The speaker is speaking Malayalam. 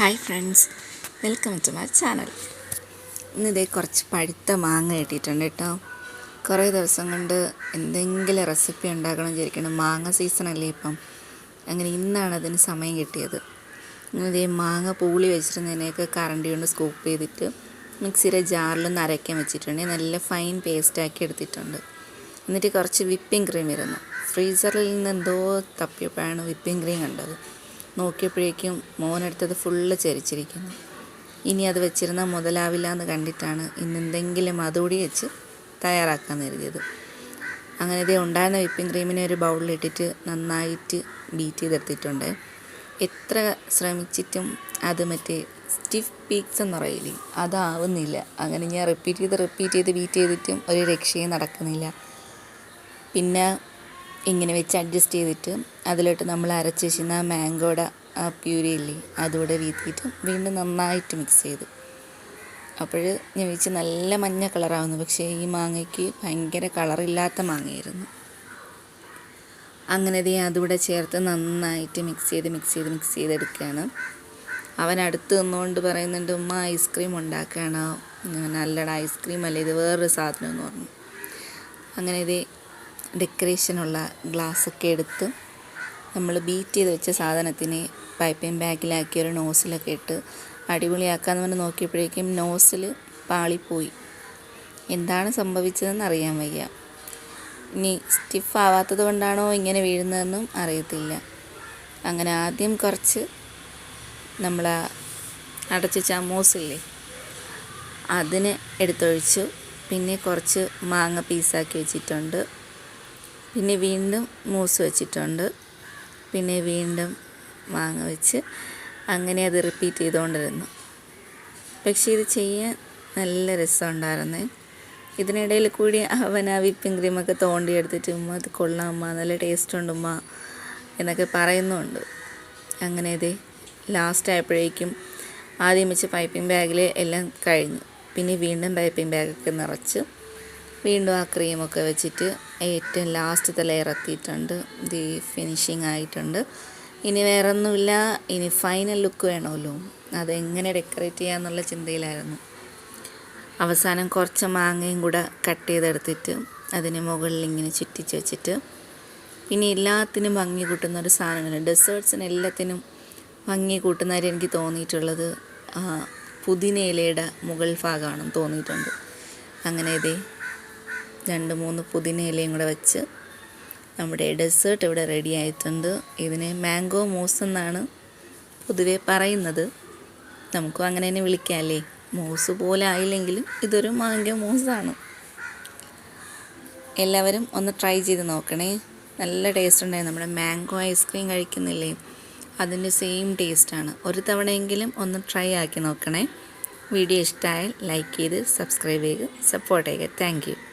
Hi friends. Welcome to my channel. ഇന്നിതേ കുറച്ച് പഴുത്ത മാങ്ങ കിട്ടിയിട്ടുണ്ട് കേട്ടോ. കുറേ ദിവസം കൊണ്ട് എന്തെങ്കിലും റെസിപ്പി ഉണ്ടാക്കണം വിചാരിക്കണം മാങ്ങ സീസൺ അല്ലേ ഇപ്പം. അങ്ങനെ ഇന്നാണ് അതിന് സമയം കിട്ടിയത്. ഇന്നിതേ മാങ്ങ പൂളി വെച്ചിരുന്നതിനെയൊക്കെ കറണ്ടി കൊണ്ട് സ്കൂപ്പ് ചെയ്തിട്ട് മിക്സിയുടെ ജാറിലൊന്ന് അരയ്ക്കാൻ വെച്ചിട്ടുണ്ട്. നല്ല ഫൈൻ പേസ്റ്റാക്കി എടുത്തിട്ടുണ്ട്. എന്നിട്ട് കുറച്ച് വിപ്പിംഗ് ക്രീം ഇരുന്നു ഫ്രീസറിൽ നിന്ന് എന്തോ തപ്പിയപ്പോഴാണ് വിപ്പിംഗ് ക്രീം കണ്ടത്. നോക്കിയപ്പോഴേക്കും മോനെടുത്തത് ഫുള്ള് ചരിച്ചിരിക്കുന്നു. ഇനി അത് വെച്ചിരുന്നാൽ മുതലാവില്ല എന്ന് കണ്ടിട്ടാണ് ഇന്ന് എന്തെങ്കിലും അതുകൂടി വെച്ച് തയ്യാറാക്കാൻ കരുതിയത്. അങ്ങനെ ഇതേ ഉണ്ടായിരുന്ന വിപ്പിംഗ് ക്രീമിനെ ഒരു ബൗളിലിട്ടിട്ട് നന്നായിട്ട് ബീറ്റ് ചെയ്തെടുത്തിട്ടുണ്ട്. എത്ര ശ്രമിച്ചിട്ടും അത് മറ്റേ സ്റ്റിഫ് പീക്സ് എന്ന് പറയില്ലേ അതാവുന്നില്ല. അങ്ങനെ ഞാൻ റിപ്പീറ്റ് ചെയ്ത് റിപ്പീറ്റ് ചെയ്ത് ബീറ്റ് ചെയ്തിട്ടും ഒരു രക്ഷയും നടക്കുന്നില്ല. പിന്നെ ഇങ്ങനെ വെച്ച് അഡ്ജസ്റ്റ് ചെയ്തിട്ട് അതിലോട്ട് നമ്മൾ അരച്ച് വെച്ചിരുന്ന ആ മാംഗോയുടെ ആ പ്യൂരി ഇല്ലേ അതുകൂടെ വീത്തിയിട്ട് വീണ്ടും നന്നായിട്ട് മിക്സ് ചെയ്തു. അപ്പോൾ ഞാൻ വെച്ച് നല്ല മഞ്ഞ കളറാവുന്നു പക്ഷേ ഈ മാങ്ങയ്ക്ക് ഭയങ്കര കളറില്ലാത്ത മാങ്ങയായിരുന്നു. അങ്ങനെ ദേ അതുകൂടെ ചേർത്ത് നന്നായിട്ട് മിക്സ് ചെയ്ത് മിക്സ് ചെയ്ത് മിക്സ് ചെയ്തെടുക്കുകയാണ്. അവൻ അടുത്ത് നിന്നുകൊണ്ട് പറയുന്നുണ്ട് ഉമ്മ ഐസ്ക്രീം ഉണ്ടാക്കുകയാണോ നല്ലട ഐസ്ക്രീം അല്ലേ ഇത് വേറൊരു സാധനം എന്ന് പറഞ്ഞു. അങ്ങനെ ഇത് ഡെക്കറേഷനുള്ള ഗ്ലാസ്സൊക്കെ എടുത്ത് നമ്മൾ ബീറ്റ് ചെയ്ത് വെച്ച സാധനത്തിനെ പൈപ്പിംഗ് ബാഗിലാക്കി ഒരു നോസിലൊക്കെ ഇട്ട് അടിപൊളിയാക്കാമെന്ന് പറഞ്ഞ് നോക്കിയപ്പോഴേക്കും നോസിൽ പാളിപ്പോയി. എന്താണ് സംഭവിച്ചതെന്ന് അറിയാൻ വയ്യ. ഇനി സ്റ്റിഫ് ആവാത്തത് കൊണ്ടാണോ ഇങ്ങനെ വീഴുന്നതെന്നും അറിയത്തില്ല. അങ്ങനെ ആദ്യം കുറച്ച് നമ്മൾ അടച്ച ചമോസില്ലേ അതിന് എടുത്തൊഴിച്ചു. പിന്നെ കുറച്ച് മാങ്ങ പീസാക്കി വെച്ചിട്ടുണ്ട്. പിന്നെ വീണ്ടും മൂസ് വെച്ചിട്ടുണ്ട്. പിന്നെ വീണ്ടും മാങ്ങ വെച്ച് അങ്ങനെ അത് റിപ്പീറ്റ് ചെയ്തുകൊണ്ടിരുന്നു. പക്ഷേ ഇത് ചെയ്യാൻ നല്ല രസമുണ്ടായിരുന്നേ. ഇതിനിടയിൽ കൂടി അവൻ ആ വിപ്പിംഗ് ക്രീമൊക്കെ തോണ്ടിയെടുത്തിട്ട് ഉമ്മ അത് കൊള്ളാമ്മ നല്ല ടേസ്റ്റ് ഉണ്ട് ഉമ്മ എന്നൊക്കെ പറയുന്നുണ്ട്. അങ്ങനെ ഇത് ലാസ്റ്റ് ആയപ്പോഴേക്കും ആദ്യം വെച്ച് പൈപ്പിംഗ് ബാഗിൽ എല്ലാം കഴിഞ്ഞു. പിന്നെ വീണ്ടും പൈപ്പിംഗ് ബാഗൊക്കെ നിറച്ച് വീണ്ടും ആ ക്രീമൊക്കെ വെച്ചിട്ട് ഏറ്റവും ലാസ്റ്റത്തെ ലെയർ എത്തിയിട്ടുണ്ട്. ഇത് ഫിനിഷിങ് ആയിട്ടുണ്ട്. ഇനി വേറെ ഒന്നുമില്ല ഇനി ഫൈനൽ ലുക്ക് വേണമല്ലോ. അതെങ്ങനെ ഡെക്കറേറ്റ് ചെയ്യാമെന്നുള്ള ചിന്തയിലായിരുന്നു. അവസാനം കുറച്ച് മാങ്ങയും കൂടെ കട്ട് ചെയ്തെടുത്തിട്ട് അതിന് മുകളിൽ ഇങ്ങനെ ചുറ്റിച്ച് വെച്ചിട്ട് പിന്നെ എല്ലാത്തിനും ഭംഗി കൂട്ടുന്ന ഒരു സാധനമാണ്. ഡെസേർട്ട്സിന് എല്ലാത്തിനും ഭംഗി കൂട്ടുന്നതായിട്ട് എനിക്ക് തോന്നിയിട്ടുള്ളത് പുതിന ഇലയുടെ മുകൾ ഭാഗമാണെന്ന് തോന്നിയിട്ടുണ്ട്. അങ്ങനെ ഇതേ രണ്ട് മൂന്ന് പുതിന ഇലയും കൂടെ വെച്ച് നമ്മുടെ ഡെസേർട്ട് ഇവിടെ റെഡി ആയിട്ടുണ്ട്. ഇതിനെ മാംഗോ മൂസ് എന്നാണ് പൊതുവെ പറയുന്നത്. നമുക്കും അങ്ങനെ തന്നെ വിളിക്കാമല്ലേ മൂസ് പോലെ ആയില്ലെങ്കിലും ഇതൊരു മാംഗോ മൂസാണ് എല്ലാവരും ഒന്ന് ട്രൈ ചെയ്ത് നോക്കണേ. നല്ല ടേസ്റ്റ് ഉണ്ടായി. നമ്മുടെ മാംഗോ ഐസ്ക്രീം കഴിക്കുന്നില്ലേ? അതിന്റെ സെയിം ടേസ്റ്റാണ് ഒരു തവണയെങ്കിലും ഒന്ന് ട്രൈ ആക്കി നോക്കണേ. വീഡിയോ ഇഷ്ടമായാൽ ലൈക്ക് ചെയ്ത് സബ്സ്ക്രൈബ് ചെയ്ത് സപ്പോർട്ട് ചെയ്യുക. താങ്ക്